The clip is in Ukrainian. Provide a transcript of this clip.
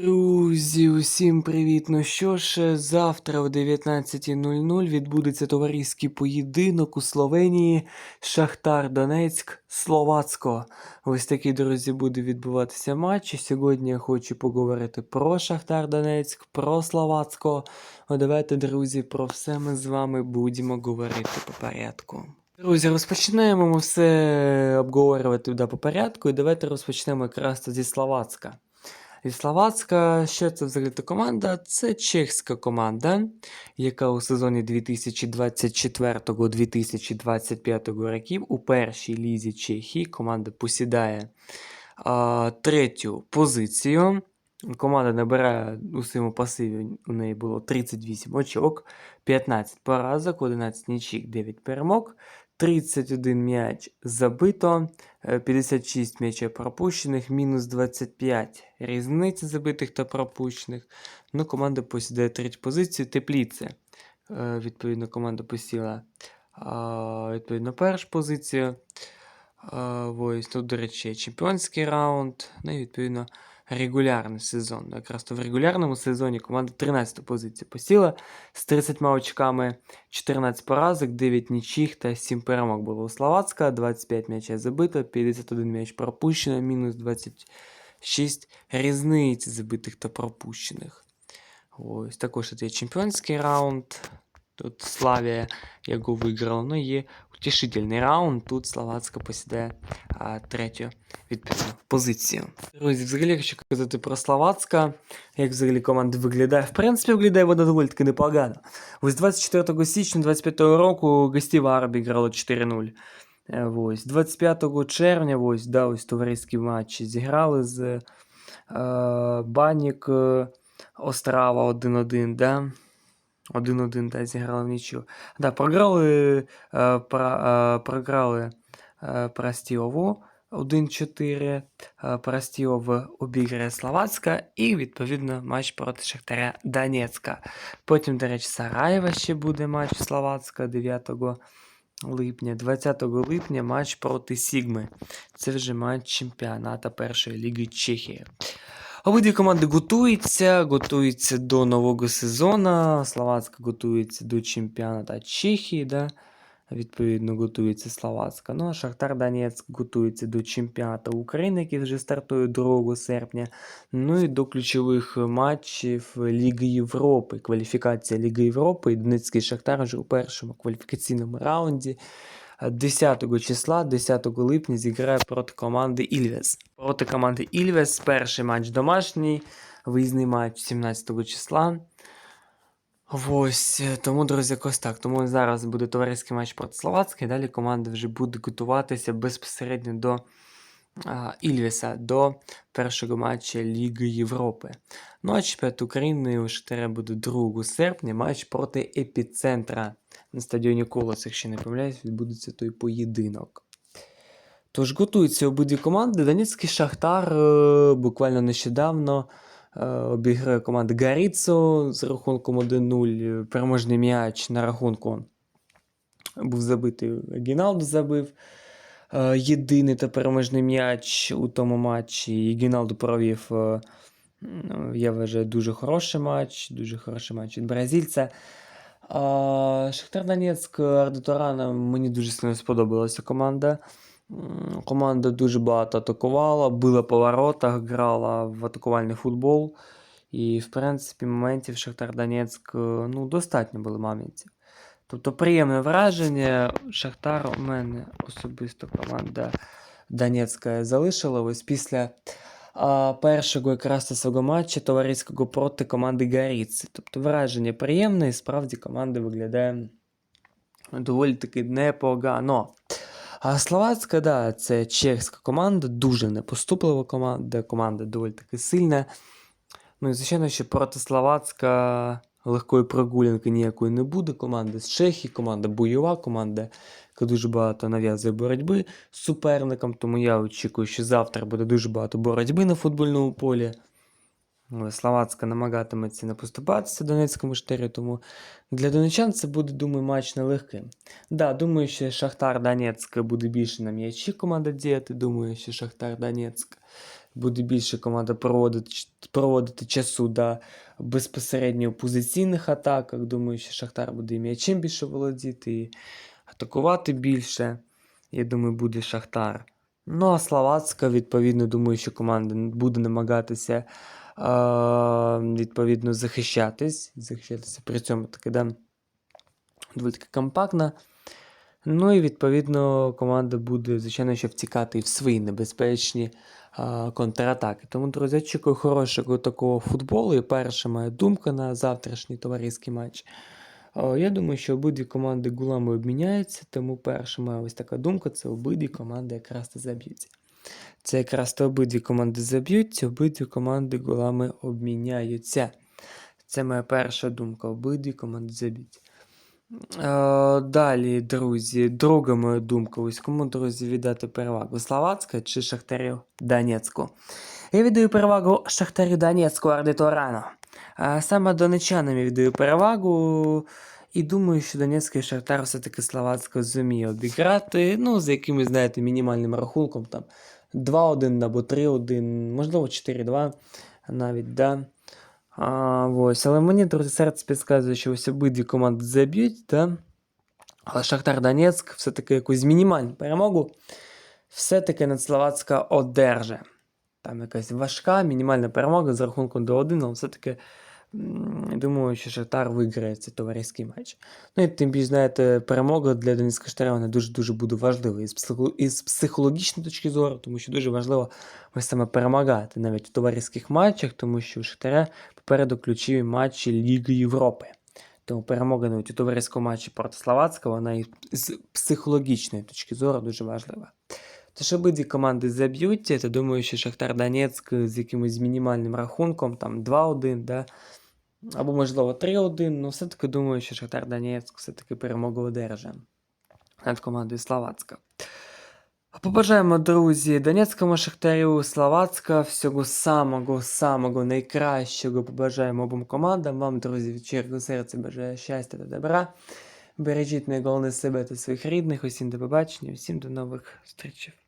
Друзі, усім привіт! Ну що ж, завтра о 19.00 відбудеться товариський поєдинок у Словенії Шахтар Донецьк Словацько. Ось такий, друзі, буде відбуватися матч. І Сьогодні я хочу поговорити про Шахтар Донецьк, про Словацько. О, давайте, друзі, про все ми з вами будемо говорити по порядку. Друзі, розпочинаємо ми все обговорювати да, по порядку. І давайте розпочнемо якраз зі Словацька. І Словацька, що це взагалі та команда? Це чеська команда, яка у сезоні 2024-2025 років у першій лізі Чехії команда посідає а, третю позицію. Команда набирає у своєму пасиві, у неї було 38 очок, 15 поразок, 11 нічік, 9 перемог, 31 м'яч забито, е, 56 м'ячів пропущених, мінус 25 різниці забитих та пропущених. Ну, команда посідає третю позицію. Тепліце. Е, Відповідно, команда посіла відповідно першу позицію. Ось тут, до речі, чемпіонський раунд. Ну і відповідно регулярний сезон. Якраз то в регулярному сезоні команда 13 позицію посіла з 30 очками, 14 поразок, 9 нічих та 7 перемог було у Словацька, 25 м'ячів забито, 51 м'яч пропущено, мінус 26 різниць забитих та пропущених. Ось також це чемпіонський раунд. Тут Славія його виграла. Ну є утішительний раунд. Тут Словацька посідає а, третю відповідну позицію. Друзі, взагалі, якщо казати про Словацька, як взагалі команда виглядає, в принципі, виглядає вона доволі таки непогано. Ось 24 січня 25 року гостєва Арбі грала 4-0. Е, Ось 25 червня, ось, да, ось товариські матчі зіграли з е, Банік е, Острава 1-1, да? 1-1, да, зіграли в нічого. Да, програли, е, про, е, програли е, Простілову 1-4. Е, Простілов обіграє Словацька і, відповідно, матч проти Шахтаря Донецька. Потім, до речі, Сараєва ще буде матч Словацька 9 липня. 20 липня матч проти Сігми. Це вже матч чемпіоната першої ліги Чехії. Обидві команди готуються, готуються до нового сезону. Словацька готується до чемпіоната Чехії, да? Відповідно, готується Словацька. Ну а Шахтар Донецьк готується до чемпіонату України, який вже стартує 2 серпня. Ну і до ключових матчів Ліги Європи. Кваліфікація Ліги Європи. І Донецький Шахтар вже у першому кваліфікаційному раунді. 10 числа, 10 липня зіграє проти команди Ільвес. Проти команди Ільвес перший матч домашній, виїзний матч 17 числа. Ось, е, тому, друзі, якось так. Тому зараз буде товариський матч проти Словацької, далі команда вже буде готуватися безпосередньо до а, Ільвеса, до першого матчу Ліги Європи. Ну а чемпіонат України у Шахтаря буде 2 серпня, матч проти епіцентра на стадіоні Колос, якщо не помиляюсь, відбудеться той поєдинок. Тож готуються обидві команди. Донецький Шахтар е, буквально нещодавно обіграє команду Гаріцо з рахунком 1-0. Переможний м'яч на рахунку був забитий. Гіналдо забив. Е, єдиний та переможний м'яч у тому матчі. І Гіналдо провів, е, ну, я вважаю, дуже хороший матч. Дуже хороший матч від бразильця. Шахтар Донецьк Ардуторана мені дуже сильно сподобалася команда. Команда дуже багато атакувала, била по воротах, грала в атакувальний футбол. І, в принципі, моментів Шахтар Донецьк е, ну, достатньо було моментів. Тобто приємне враження. Шахтар у мене особисто команда Донецька залишила. Ось після а, першого якраз свого матчу товариського проти команди Гаріці. Тобто враження приємне і справді команда виглядає доволі таки непогано. А Словацька, да, це чеська команда, дуже непоступлива команда, команда доволі таки сильна. Ну і звичайно, що проти Словацька легкої прогулянки ніякої не буде. Команда з Чехії, команда бойова, команда, яка дуже багато нав'язує боротьби з суперником. Тому я очікую, що завтра буде дуже багато боротьби на футбольному полі. Але Словацька намагатиметься не поступатися Донецькому штирі, тому для донечан це буде, думаю, матч нелегким. Да, думаю, що Шахтар Донецьк буде більше на м'ячі команда діяти. Думаю, що Шахтар Донецьк буде більше команда проводити, проводити часу да, безпосередньо позиційних атаках. Думаю, що Шахтар буде і м'ячем більше володіти, і атакувати більше. Я думаю, буде Шахтар. Ну, а Словацька, відповідно, думаю, що команда буде намагатися відповідно захищатись. Захищатися при цьому таки, да, доволі таки компактна. Ну і відповідно команда буде, звичайно, що втікати в свої небезпечні а, контратаки. Тому, друзі, очікую хорошого такого футболу. І перша моя думка на завтрашній товариський матч. Я думаю, що обидві команди гулами обміняються, тому перша моя ось така думка це обидві команди якраз і заб'ються. Це якраз то обидві команди заб'ються, обидві команди голами обміняються. Це моя перша думка. Обидві команди заб'ються. Е, Далі, друзі, друга моя думка. Ось кому, друзі, віддати перевагу? Словацька чи Шахтарю Донецьку? Я віддаю перевагу Шахтарю Донецьку Ардиторано. А саме донечанам я віддаю перевагу. І думаю, що Донецький Шахтар все-таки Словацька зуміє обіграти. Ну, за якимось, знаєте, мінімальним рахунком, там 2-1 або 3-1, можливо, 4-2 навіть, да. А, ось, але мені, друзі, серце підказує, що ось обидві команди заб'ють, да? але Шахтар Донецьк все-таки якусь мінімальну перемогу все-таки над Словацька одерже. Там якась важка мінімальна перемога з рахунком до 1, але все-таки думаю, що Шахтар виграє цей товариський матч. Ну і тим більше, знаєте, перемога для Донецького Шахтаря вона дуже-дуже буде важлива із, психо... із психологічної точки зору, тому що дуже важливо ось саме перемагати навіть в товариських матчах, тому що у Шахтаря попереду ключові матчі Ліги Європи. Тому перемога навіть у товариському матчі проти Словацького, вона з психологічної точки зору дуже важлива. Тож обидві команди заб'ють, то думаю, що Шахтар Донецьк з якимось мінімальним рахунком, там 2-1, да? Або можливо 3-1, ну все-таки думаю, що Шахтар Донецьк все-таки перемогу одержа над командою Словацька. Побажаємо, друзі, Донецькому Шахтарю, Словацька, всього самого, самого найкращого побажаємо обом командам. Вам, друзі, від щирого серця бажаю щастя та добра. Бережіть найголовніше себе та своїх рідних. Усім до побачення, усім до нових зустрічей.